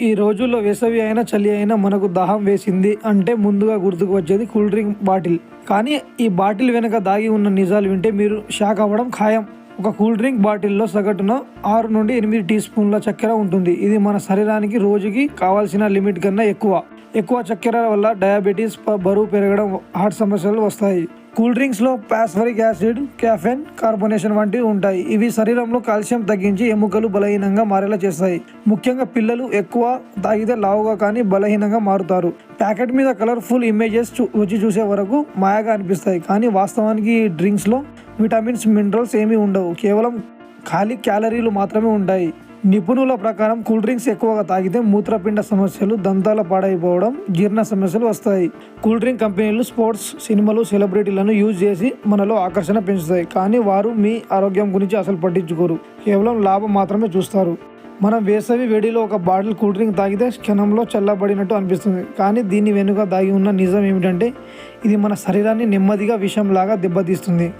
ఈ రోజుల్లో వేసవి అయినా చలి అయినా మనకు దాహం వేసింది అంటే ముందుగా గుర్తుకు వచ్చేది కూల్ డ్రింక్ బాటిల్. కానీ ఈ బాటిల్ వెనక దాగి ఉన్న నిజాలు వింటే మీరు షాక్ అవ్వడం ఖాయం. ఒక కూల్ డ్రింక్ బాటిల్లో సగటున ఆరు నుండి ఎనిమిది టీ స్పూన్ల చక్కెర ఉంటుంది. ఇది మన శరీరానికి రోజుకి కావాల్సిన లిమిట్ కన్నా ఎక్కువ. ఎక్కువ చక్కెర వల్ల డయాబెటీస్ బరువు పెరగడం హార్ట్ సమస్యలు వస్తాయి. కూల్ డ్రింక్స్లో పాస్ఫరిక్ యాసిడ్ క్యాఫెన్ కార్బోనేషన్ వంటివి ఉంటాయి. ఇవి శరీరంలో కాల్షియం తగ్గించి ఎముకలు బలహీనంగా మారేలా చేస్తాయి. ముఖ్యంగా పిల్లలు ఎక్కువ తాగితే లావుగా కానీ బలహీనంగా మారుతారు. ప్యాకెట్ మీద కలర్ఫుల్ ఇమేజెస్ చూ- రుచి చూసే వరకు మాయగా అనిపిస్తాయి. కానీ వాస్తవానికి ఈ డ్రింక్స్లో విటమిన్స్ మినరల్స్ ఏమీ ఉండవు. కేవలం ఖాళీ క్యాలరీలు మాత్రమే ఉంటాయి. నిపుణుల ప్రకారం కూల్ డ్రింక్స్ ఎక్కువగా తాగితే మూత్రపిండ సమస్యలు దంతాల పాడైపోవడం జీర్ణ సమస్యలు వస్తాయి. కూల్ డ్రింక్ కంపెనీలు స్పోర్ట్స్ సినిమాలు సెలబ్రిటీలను యూజ్ చేసి మనలో ఆకర్షణ పెంచుతాయి. కానీ వారు మీ ఆరోగ్యం గురించి అసలు పట్టించుకోరు. కేవలం లాభం మాత్రమే చూస్తారు. మనం వేసవి వేడిలో ఒక బాటిల్ కూల్ డ్రింక్ తాగితే క్షణంలో చల్లబడినట్టు అనిపిస్తుంది. కానీ దీని వెనుక దాగి ఉన్న నిజం ఏమిటంటే ఇది మన శరీరాన్ని నెమ్మదిగా విషంలాగా దెబ్బతీస్తుంది.